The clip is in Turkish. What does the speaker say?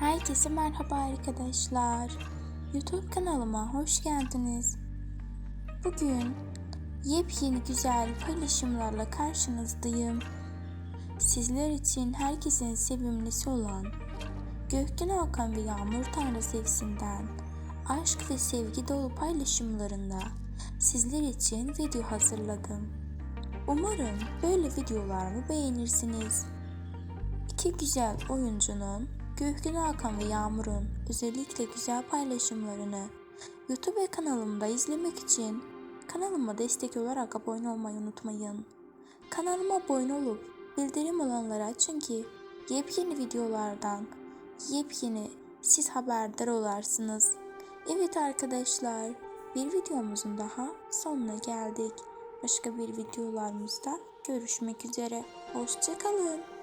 Herkese merhaba arkadaşlar. YouTube kanalıma hoş geldiniz. Bugün yepyeni güzel paylaşımlarla karşınızdayım. Sizler için herkesin sevimlisi olan Gökten Hakan ve Yağmur Tanrı sevsinden aşk ve sevgi dolu paylaşımlarında sizler için video hazırladım. Umarım böyle videolarımı beğenirsiniz. İki güzel oyuncunun Gökhan Hakan ve Yağmur'un özellikle güzel paylaşımlarını YouTube kanalımda izlemek için kanalıma destek olarak abone olmayı unutmayın. Kanalıma abone olup bildirim olanları açın ki yepyeni videolardan yepyeni siz haberdar olarsınız. Evet arkadaşlar bir videomuzun daha sonuna geldik. Başka bir videolarımızda görüşmek üzere. Hoşçakalın.